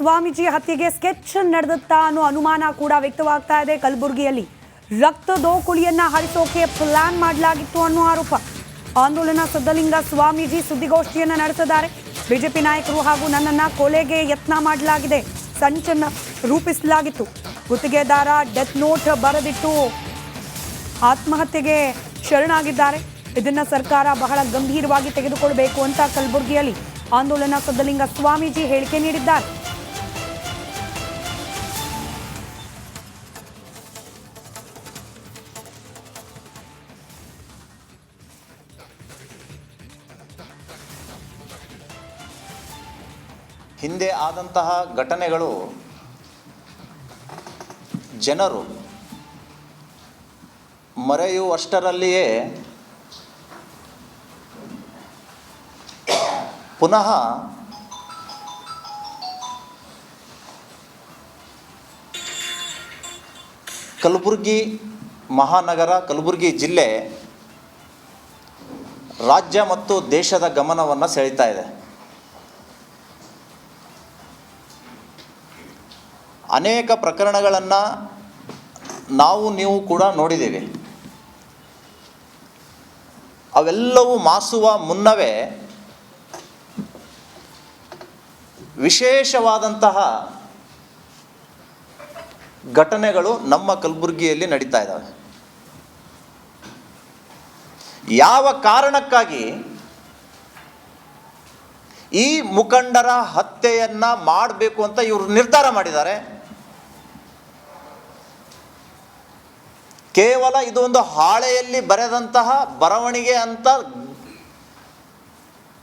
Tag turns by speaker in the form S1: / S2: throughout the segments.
S1: ಸ್ವಾಮೀಜಿ ಹತ್ಯೆಗೆ ಸ್ಕೆಚ್ ನಡೆದತ್ತಾ ಅನ್ನೋ ಅನುಮಾನ ಕೂಡ ವ್ಯಕ್ತವಾಗ್ತಾ ಇದೆ. ಕಲಬುರಗಿಯಲ್ಲಿ ರಕ್ತದೋ ಕುಳಿಯನ್ನ ಹರಿಸೋಕೆ ಪ್ಲಾನ್ ಮಾಡಲಾಗಿತ್ತು ಅನ್ನೋ ಆರೋಪ. ಆಂದೋಲನ ಸಿದ್ಧಲಿಂಗ ಸ್ವಾಮೀಜಿ ಸುದ್ದಿಗೋಷ್ಠಿಯನ್ನ ನಡೆಸಿದ್ದಾರೆ. ಬಿಜೆಪಿ ನಾಯಕರು ಹಾಗೂ ನನ್ನನ್ನ ಕೊಲೆಗೆ ಯತ್ನ ಮಾಡಲಾಗಿದೆ. ಸಂಚನ್ನ ರೂಪಿಸಲಾಗಿತ್ತು. ಗುತ್ತಿಗೆದಾರ ಡೆತ್ ನೋಟ್ ಬರೆದಿಟ್ಟು ಆತ್ಮಹತ್ಯೆಗೆ ಶರಣಾಗಿದ್ದಾರೆ. ಇದನ್ನ ಸರ್ಕಾರ ಬಹಳ ಗಂಭೀರವಾಗಿ ತೆಗೆದುಕೊಳ್ಬೇಕು ಅಂತ ಕಲಬುರಗಿಯಲ್ಲಿ ಆಂದೋಲನ ಸಿದ್ಧಲಿಂಗ ಸ್ವಾಮೀಜಿ ಹೇಳಿಕೆ ನೀಡಿದ್ದಾರೆ.
S2: ಹಿಂದೆ ಆದಂತಹ ಘಟನೆಗಳು ಜನರು ಮರೆಯುವಷ್ಟರಲ್ಲಿಯೇ ಪುನಃ ಕಲಬುರ್ಗಿ ಮಹಾನಗರ, ಕಲಬುರ್ಗಿ ಜಿಲ್ಲೆ ರಾಜ್ಯ ಮತ್ತು ದೇಶದ ಗಮನವನ್ನು ಸೆಳೀತಾ ಇದೆ. ಅನೇಕ ಪ್ರಕರಣಗಳನ್ನು ನಾವು ನೀವು ಕೂಡ ನೋಡಿದ್ದೇವೆ. ಅವೆಲ್ಲವೂ ಮಾಸುವ ಮುನ್ನವೇ ವಿಶೇಷವಾದಂತಹ ಘಟನೆಗಳು ನಮ್ಮ ಕಲಬುರಗಿಯಲ್ಲಿ ನಡೀತಾ ಇದ್ದಾವೆ. ಯಾವ ಕಾರಣಕ್ಕಾಗಿ ಈ ಮುಖಂಡರ ಹತ್ಯೆಯನ್ನು ಮಾಡಬೇಕು ಅಂತ ಇವರು ನಿರ್ಧಾರ ಮಾಡಿದ್ದಾರೆ? ಕೇವಲ ಇದು ಒಂದು ಹಾಳೆಯಲ್ಲಿ ಬರೆದಂತಹ ಬರವಣಿಗೆ ಅಂತ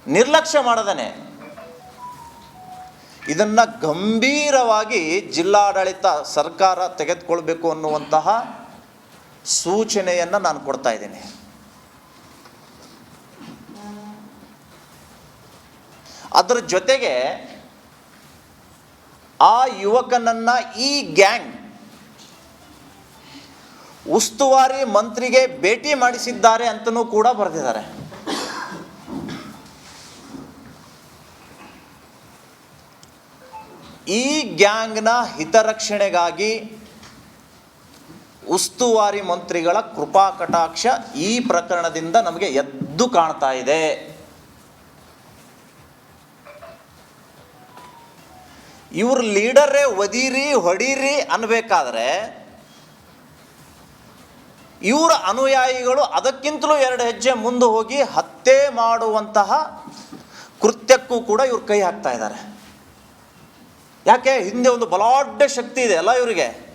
S2: ನಿರ್ಲಕ್ಷ್ಯ ಮಾಡದನೆ. ಇದನ್ನ ಗಂಭೀರವಾಗಿ ಜಿಲ್ಲಾಡಳಿತ ಸರ್ಕಾರ ತೆಗೆದುಕೊಳ್ಬೇಕು ಅನ್ನುವಂತಹ ಸೂಚನೆಯನ್ನು ನಾನು ಕೊಡ್ತಾ ಇದ್ದೀನಿ. ಅದರ ಜೊತೆಗೆ ಆ ಯುವಕನನ್ನ ಈ ಗ್ಯಾಂಗ್ ಉಸ್ತುವಾರಿ ಮಂತ್ರಿಗೆ ಭೇಟಿ ಮಾಡಿಸಿದ್ದಾರೆ ಅಂತಲೂ ಕೂಡ ಬರೆದಿದ್ದಾರೆ. ಈ ಗ್ಯಾಂಗ್ನ ಹಿತರಕ್ಷಣೆಗಾಗಿ ಉಸ್ತುವಾರಿ ಮಂತ್ರಿಗಳ ಕೃಪಾ ಕಟಾಕ್ಷ ಈ ಪ್ರಕರಣದಿಂದ ನಮಗೆ ಎದ್ದು ಕಾಣ್ತಾ ಇದೆ. ಇವ್ರ ಲೀಡರೇ ಒದೀರಿ ಹೊಡೀರಿ ಅನ್ಬೇಕಾದ್ರೆ ಇವರ ಅನುಯಾಯಿಗಳು ಅದಕ್ಕಿಂತಲೂ ಎರಡು ಹೆಜ್ಜೆ ಮುಂದೆ ಹೋಗಿ ಹತ್ಯೆ ಮಾಡುವಂತಹ ಕೃತ್ಯಕ್ಕೂ ಕೂಡ ಇವ್ರು ಕೈ ಹಾಕ್ತಾ ಇದ್ದಾರೆ. ಯಾಕೆ? ಹಿಂದೆ ಒಂದು ಬಲಾಢ್ಯ ಶಕ್ತಿ ಇದೆ ಅಲ್ಲ ಇವರಿಗೆ?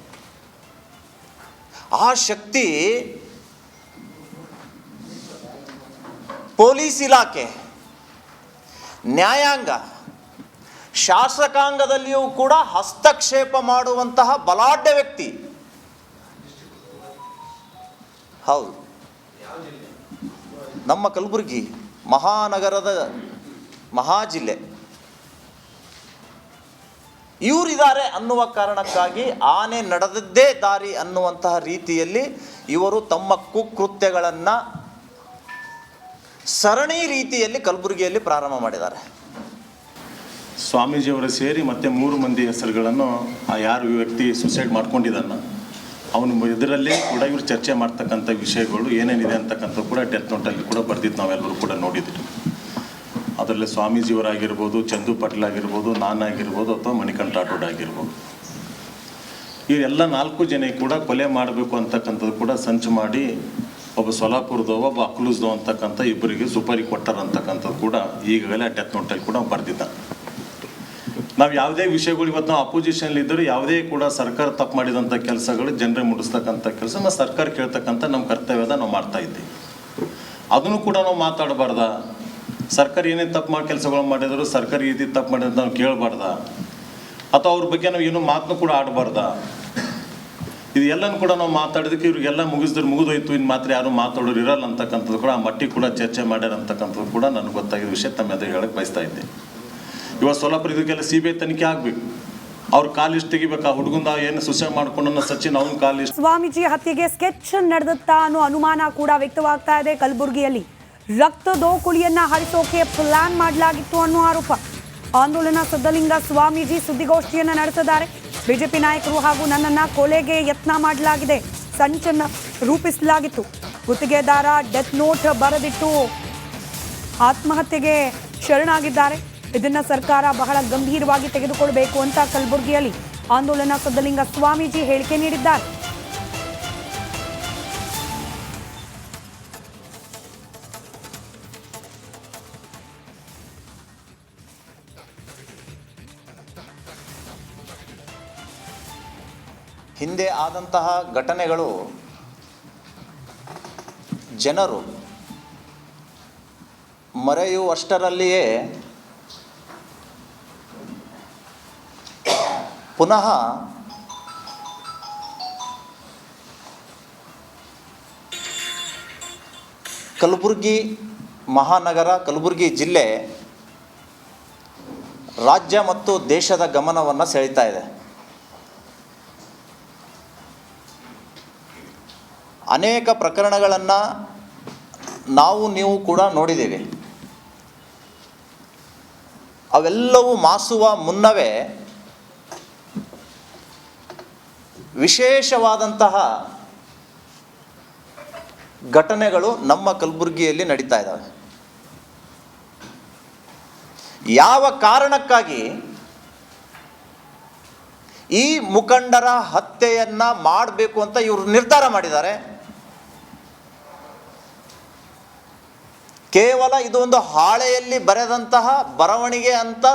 S2: ಆ ಶಕ್ತಿ ಪೊಲೀಸ್ ಇಲಾಖೆ, ನ್ಯಾಯಾಂಗ, ಶಾಸಕಾಂಗದಲ್ಲಿಯೂ ಕೂಡ ಹಸ್ತಕ್ಷೇಪ ಮಾಡುವಂತಹ ಬಲಾಢ್ಯ ವ್ಯಕ್ತಿ. ಹೌದು. ನಮ್ಮ ಕಲಬುರಗಿ ಮಹಾನಗರದ ಮಹಾಜಿಲ್ಲೆ. ಇವರಿದ್ದಾರೆ ಅನ್ನುವ ಕಾರಣಕ್ಕಾಗಿ ಆನೆ ನಡೆದದ್ದೇ ದಾರಿ ಅನ್ನುವಂತಹ ರೀತಿಯಲ್ಲಿ ಇವರು ತಮ್ಮ ಕುಕೃತ್ಯಗಳನ್ನು ಸರಣಿ ರೀತಿಯಲ್ಲಿ ಕಲಬುರಗಿಯಲ್ಲಿ ಪ್ರಾರಂಭ ಮಾಡಿದ್ದಾರೆ.
S3: ಸ್ವಾಮೀಜಿಯವರು ಸೇರಿ ಮತ್ತೆ ಮೂರು ಮಂದಿ ಹೆಸರುಗಳನ್ನು ಆ ಯಾರು ವ್ಯಕ್ತಿ ಸುಸೈಡ್ ಮಾಡ್ಕೊಂಡಿದ್ದಾನ? ಅವನು ಇದರಲ್ಲೇ ಕೂಡ ಇವರು ಚರ್ಚೆ ಮಾಡ್ತಕ್ಕಂಥ ವಿಷಯಗಳು ಏನೇನಿದೆ ಅಂತಕ್ಕಂಥ ಕೂಡ ಡೆತ್ ನೋಟಲ್ಲಿ ಕೂಡ ಬರ್ದಿದ್ದು ನಾವೆಲ್ಲರೂ ಕೂಡ ನೋಡಿದ್ದೀವಿ ಅದರಲ್ಲಿ ಸ್ವಾಮೀಜಿಯವರಾಗಿರ್ಬೋದು, ಚಂದು ಪಾಟೀಲ್ ಆಗಿರ್ಬೋದು ನಾನಾಗಿರ್ಬೋದು ಅಥವಾ ಮಣಿಕಂಠ ರಾಠೋಡ್ ಆಗಿರ್ಬೋದು. ಇವರೆಲ್ಲ ನಾಲ್ಕು ಜನ ಕೂಡ ಕೊಲೆ ಮಾಡಬೇಕು ಅಂತಕ್ಕಂಥದ್ದು ಕೂಡ ಸಂಚು ಮಾಡಿ ಒಬ್ಬ ಸೊಲಾಪುರದವ ಒಬ್ಬ ಅಕ್ಲೂಸ್ದವ ಅಂತಕ್ಕಂಥ ಇಬ್ಬರಿಗೆ ಸುಪಾರಿ ಕೊಟ್ಟಾರಂತಕ್ಕಂಥದ್ದು ಕೂಡ ಈಗಾಗಲೇ ಡೆತ್ ನೋಟಲ್ಲಿ ಕೂಡ ಬರ್ದಿದ್ದ. ನಾವು ಯಾವುದೇ ವಿಷಯಗಳು ಇವತ್ತು ನಾವು ಅಪೋಸಿಷನ್ ಇದ್ದರೂ ಯಾವುದೇ ಕೂಡ ಸರ್ಕಾರ ತಪ್ಪು ಮಾಡಿದಂಥ ಕೆಲಸಗಳು ಜನರೇ ಮುಡಿಸ್ತಕ್ಕಂಥ ಕೆಲಸ ಮತ್ತು ಸರ್ಕಾರ ಕೇಳ್ತಕ್ಕಂಥ ನಮ್ಮ ಕರ್ತವ್ಯದ ನಾವು ಮಾಡ್ತಾ ಇದ್ದೀವಿ. ಅದನ್ನು ಕೂಡ ನಾವು ಮಾತಾಡಬಾರ್ದ. ಸರ್ಕಾರ ಏನೇ ತಪ್ಪು ಮಾಡಿ ಕೆಲಸಗಳು ಮಾಡಿದ್ರು ಸರ್ಕಾರ ಈ ತಪ್ಪು ಮಾಡಿದಂತ ನಾವು ಕೇಳಬಾರ್ದ. ಅಥವಾ ಅವ್ರ ಬಗ್ಗೆ ನಾವು ಏನು ಮಾತನ್ನು ಕೂಡ ಆಡಬಾರ್ದ. ಇದೆಲ್ಲನೂ ಕೂಡ ನಾವು ಮಾತಾಡಿದಕ್ಕೆ ಇವ್ರಿಗೆಲ್ಲ ಮುಗಿಸಿದ್ರೆ ಮುಗಿದೋಯ್ತು ಇನ್ನು ಮಾತ್ರ ಯಾರು ಮಾತಾಡೋರು ಇರಲ್ಲ ಅಂತಕ್ಕಂಥದ್ದು ಕೂಡ ಆ ಮಟ್ಟಿಗೆ ಕೂಡ ಚರ್ಚೆ ಮಾಡ್ಯಾರ ಅಂತಕ್ಕಂಥದ್ದು ಕೂಡ ನನಗೆ ಗೊತ್ತಾಗಿದ್ದ ವಿಷಯ ತಮ್ಮ ಎದುರು ಹೇಳಕ್ಕೆ ಬಯಸ್ತಾ ಇದ್ದೆ ಇವಾಗ ಸೋಲಾಪುರ ಇದಕ್ಕೆಲ್ಲ ಸಿ ಬಿ ಐ ತನಿಖೆ ಆಗಬೇಕು. ಅವ್ರ ಕಾಲಿಸ್ಟ್ ತೆಗಿಬೇಕು. ಆ ಹುಡುಗಂದ ಏನು ಸುಸೈಡ್ ಮಾಡ್ಕೊಂಡು ಸಚಿನ್ ಅವ್ನ ಇಷ್ಟ
S1: ಸ್ವಾಮೀಜಿ ಹತ್ಯೆಗೆ ಸ್ಕೆಚ್ ನಡೆದತ್ತಾ ಅನ್ನೋ ಅನುಮಾನ ಕೂಡ ವ್ಯಕ್ತವಾಗ್ತಾ ಇದೆ ಕಲಬುರಗಿಯಲ್ಲಿ. ರಕ್ತದೋ ಕುಳಿಯನ್ನ ಹರಿಸೋಕೆ ಪ್ಲಾನ್ ಮಾಡಲಾಗಿತ್ತು ಅನ್ನೋ ಆರೋಪ. ಆಂದೋಲನ ಸದ್ದಲಿಂಗ ಸ್ವಾಮೀಜಿ ಸುದ್ದಿಗೋಷ್ಠಿಯನ್ನ ನಡೆಸಿದ್ದಾರೆ. ಬಿಜೆಪಿ ನಾಯಕರು ಹಾಗೂ ನನ್ನನ್ನ ಕೊಲೆಗೆ ಯತ್ನ ಮಾಡಲಾಗಿದೆ. ಸಂಚನ್ನ ರೂಪಿಸಲಾಗಿತ್ತು. ಗುತ್ತಿಗೆದಾರ ಡೆತ್ ನೋಟ್ ಬರೆದಿಟ್ಟು ಆತ್ಮಹತ್ಯೆಗೆ ಶರಣಾಗಿದ್ದಾರೆ. ಇದನ್ನ ಸರ್ಕಾರ ಬಹಳ ಗಂಭೀರವಾಗಿ ತೆಗೆದುಕೊಳ್ಳಬೇಕು ಅಂತ ಕಲಬುರಗಿಯಲ್ಲಿ ಆಂದೋಲನ ಸದ್ದಲಿಂಗ ಸ್ವಾಮೀಜಿ ಹೇಳಿಕೆ ನೀಡಿದ್ದಾರೆ.
S2: ಹಿಂದೆ ಆದಂತಹ ಘಟನೆಗಳು ಜನರು ಮರೆಯುವಷ್ಟರಲ್ಲಿಯೇ ಪುನಃ ಕಲಬುರಗಿ ಮಹಾನಗರ, ಕಲಬುರಗಿ ಜಿಲ್ಲೆ ರಾಜ್ಯ ಮತ್ತು ದೇಶದ ಗಮನವನ್ನು ಸೆಳೀತಾ ಇದೆ. ಅನೇಕ ಪ್ರಕರಣಗಳನ್ನು ನಾವು, ನೀವು ಕೂಡ ನೋಡಿದ್ದೀವಿ. ಅವೆಲ್ಲವೂ ಮಾಸುವ ಮುನ್ನವೇ ವಿಶೇಷವಾದಂತಹ ಘಟನೆಗಳು ನಮ್ಮ ಕಲಬುರಗಿಯಲ್ಲಿ ನಡೀತಾ ಇದ್ದಾವೆ. ಯಾವ ಕಾರಣಕ್ಕಾಗಿ ಈ ಮುಖಂಡರ ಹತ್ಯೆಯನ್ನ ಮಾಡಬೇಕು ಅಂತ ಇವರು ನಿರ್ಧಾರ ಮಾಡಿದ್ದಾರೆ? ಕೇವಲ ಇದೊಂದು ಹಾಳೆಯಲ್ಲಿ ಬರೆದಂತಹ ಬರವಣಿಗೆ ಅಂತ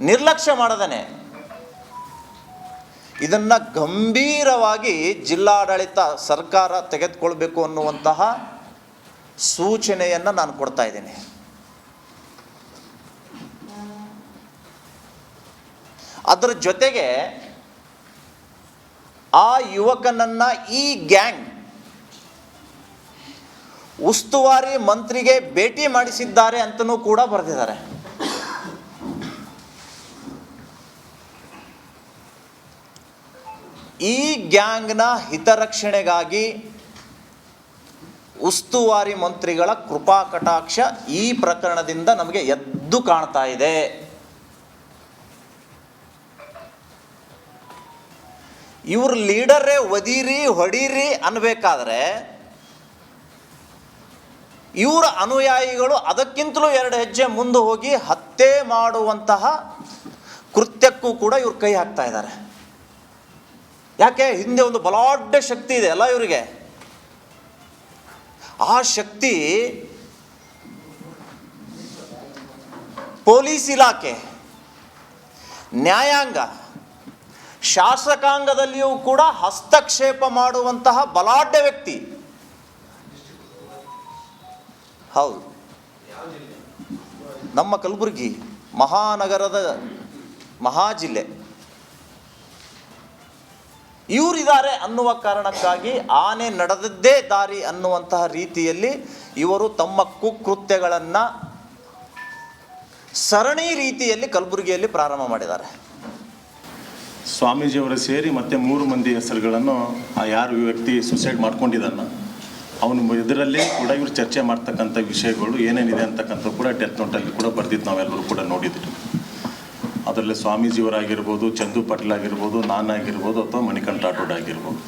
S2: ನಿರ್ಲಕ್ಷ್ಯ ಮಾಡದೇನೆ. ಇದನ್ನ ಗಂಭೀರವಾಗಿ ಜಿಲ್ಲಾಡಳಿತ ಸರ್ಕಾರ ತೆಗೆದುಕೊಳ್ಬೇಕು ಅನ್ನುವಂತಹ ಸೂಚನೆಯನ್ನು ನಾನು ಕೊಡ್ತಾ ಇದ್ದೀನಿ. ಅದರ ಜೊತೆಗೆ ಆ ಯುವಕನನ್ನ ಈ ಗ್ಯಾಂಗ್ ಉಸ್ತುವಾರಿ ಮಂತ್ರಿಗೆ ಭೇಟಿ ಮಾಡಿಸಿದ್ದಾರೆ ಅಂತಲೂ ಕೂಡ ಬರೆದಿದ್ದಾರೆ. ಈ ಗ್ಯಾಂಗ್ನ ಹಿತರಕ್ಷಣೆಗಾಗಿ ಉಸ್ತುವಾರಿ ಮಂತ್ರಿಗಳ ಕೃಪಾ ಕಟಾಕ್ಷ ಈ ಪ್ರಕರಣದಿಂದ ನಮಗೆ ಎದ್ದು ಕಾಣ್ತಾ ಇದೆ. ಇವ್ರ ಲೀಡರೇ ಒದೀರಿ, ಹೊಡೀರಿ ಅನ್ಬೇಕಾದ್ರೆ ಇವರ ಅನುಯಾಯಿಗಳು ಅದಕ್ಕಿಂತಲೂ ಎರಡು ಹೆಜ್ಜೆ ಮುಂದೆ ಹೋಗಿ ಹತ್ಯೆ ಮಾಡುವಂತಹ ಕೃತ್ಯಕ್ಕೂ ಕೂಡ ಇವ್ರು ಕೈ ಹಾಕ್ತಾ ಇದ್ದಾರೆ. ಯಾಕೆ? ಹಿಂದೆ ಒಂದು ಬಲಾಢ್ಯ ಶಕ್ತಿ ಇದೆ ಅಲ್ಲ ಇವರಿಗೆ? ಆ ಶಕ್ತಿ ಪೊಲೀಸ್ ಇಲಾಖೆ, ನ್ಯಾಯಾಂಗ, ಶಾಸಕಾಂಗದಲ್ಲಿಯೂ ಕೂಡ ಹಸ್ತಕ್ಷೇಪ ಮಾಡುವಂತಹ ಬಲಾಢ್ಯ ವ್ಯಕ್ತಿ. ಹೌದು. ನಮ್ಮ ಕಲಬುರಗಿ ಮಹಾನಗರದ ಮಹಾ ಜಿಲ್ಲೆ ಇವರಿದ್ದಾರೆ ಅನ್ನುವ ಕಾರಣಕ್ಕಾಗಿ ಆನೆ ನಡೆದದ್ದೇ ದಾರಿ ಅನ್ನುವಂತಹ ರೀತಿಯಲ್ಲಿ ಇವರು ತಮ್ಮ ಕುಕೃತ್ಯಗಳನ್ನು ಸರಣಿ ರೀತಿಯಲ್ಲಿ ಕಲಬುರಗಿಯಲ್ಲಿ ಪ್ರಾರಂಭ ಮಾಡಿದ್ದಾರೆ.
S3: ಸ್ವಾಮೀಜಿಯವರು ಸೇರಿ ಮತ್ತೆ ಮೂರು ಮಂದಿ ಹೆಸರುಗಳನ್ನು ಆ ಯಾರು ವ್ಯಕ್ತಿ ಸುಸೈಡ್ ಮಾಡ್ಕೊಂಡಿದ್ದಾನ, ಅವನು ಇದರಲ್ಲಿ ಕೂಡ ಇವರು ಚರ್ಚೆ ಮಾಡ್ತಕ್ಕಂಥ ವಿಷಯಗಳು ಏನೇನಿದೆ ಅಂತಕ್ಕಂಥ ಕೂಡ ಡೆತ್ ನೋಟಲ್ಲಿ ಕೂಡ ಬರ್ದಿದ್ದು ನಾವೆಲ್ಲರೂ ಕೂಡ ನೋಡಿದ್ರಿ ಅದರಲ್ಲಿ ಸ್ವಾಮೀಜಿಯವರಾಗಿರ್ಬೋದು, ಚಂದು ಪಟೇಲ್ ಆಗಿರ್ಬೋದು ನಾನಾಗಿರ್ಬೋದು ಅಥವಾ ಮಣಿಕಂಠ ರಾಠೋಡ್ ಆಗಿರ್ಬೋದು.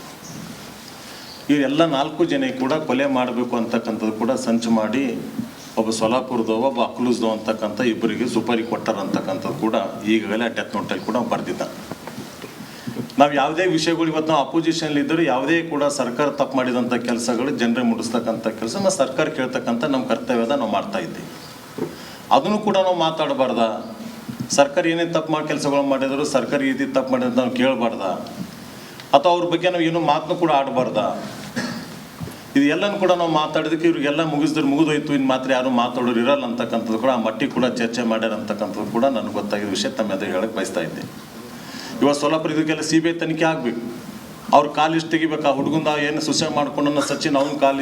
S3: ಇವರೆಲ್ಲ ನಾಲ್ಕು ಜನ ಕೂಡ ಕೊಲೆ ಮಾಡಬೇಕು ಅಂತಕ್ಕಂಥದ್ದು ಕೂಡ ಸಂಚು ಮಾಡಿ ಒಬ್ಬ ಸೊಲಾಪುರದವ ಒಬ್ಬ ಅಕ್ಲೂಸ್ದವ ಅಂತಕ್ಕಂಥ ಇಬ್ಬರಿಗೆ ಸುಪಾರಿ ಕೊಟ್ಟಾರಂತಕ್ಕಂಥದ್ದು ಕೂಡ ಈಗಾಗಲೇ ಡೆತ್ ನೋಟಲ್ಲಿ ಕೂಡ ಬರೆದಿದ್ದ. ನಾವು ಯಾವುದೇ ವಿಷಯಗಳು ಇವತ್ತು ನಾವು ಅಪೋಸಿಷನ್ ಇದ್ದರೂ ಯಾವುದೇ ಕೂಡ ಸರ್ಕಾರ ತಪ್ಪು ಮಾಡಿದಂಥ ಕೆಲಸಗಳು ಜನರೇ ಮುಡಿಸ್ತಕ್ಕಂಥ ಕೆಲಸ ಮತ್ತು ಸರ್ಕಾರ ಕೇಳ್ತಕ್ಕಂಥ ನಮ್ಮ ಕರ್ತವ್ಯದ ನಾವು ಮಾಡ್ತಾ ಇದ್ದೀವಿ. ಅದನ್ನು ಕೂಡ ನಾವು ಮಾತಾಡಬಾರ್ದ. ಸರ್ಕಾರ ಏನೇ ತಪ್ಪು ಮಾಡಿ ಕೆಲಸಗಳು ಮಾಡಿದ್ರು, ಸರ್ಕಾರ ಈ ರೀತಿ ತಪ್ಪು ಮಾಡಿದ್ರೆ ನಾವು ಕೇಳಬಾರ್ದ? ಅಥವಾ ಅವ್ರ ಬಗ್ಗೆ ನಾವು ಏನು ಮಾತನ್ನು ಕೂಡ ಆಡಬಾರ್ದ? ಇದು ಎಲ್ಲನೂ ಕೂಡ ನಾವು ಮಾತಾಡಿದಕ್ಕೆ ಇವ್ರಿಗೆಲ್ಲ ಮುಗಿಸಿದ್ರೆ ಮುಗಿದೋಯ್ತು ಇನ್ನು ಮಾತ್ರ ಯಾರು ಮಾತಾಡೋರು ಇರಲ್ಲ ಅಂತಕ್ಕಂಥದ್ದು ಕೂಡ ಆ ಮಟ್ಟಿ ಕೂಡ ಚರ್ಚೆ ಮಾಡ್ಯಾರಂತಕ್ಕಂಥದ್ದು ಕೂಡ ನನಗೆ ಗೊತ್ತಾಗಿದ್ದ ವಿಷಯ ತಮ್ಮ ಎದುರು ಹೇಳಕ್ಕೆ ಬಯಸ್ತಾ ಇದ್ದೆ. ಇವಾಗ ಸೋಲಾಪುರ ಇದಕ್ಕೆಲ್ಲ ಸಿ ಬಿ ಐ ತನಿಖೆ ಆಗಬೇಕು. ಅವ್ರ ಕಾಲು ಇಷ್ಟು ತೆಗಿಬೇಕು? ಆ ಹುಡುಗಂದ ಏನು ಸುಸೈಡ್ ಮಾಡ್ಕೊಂಡು ಸಚಿನ್ ಅವ್ನ ಕಾಲು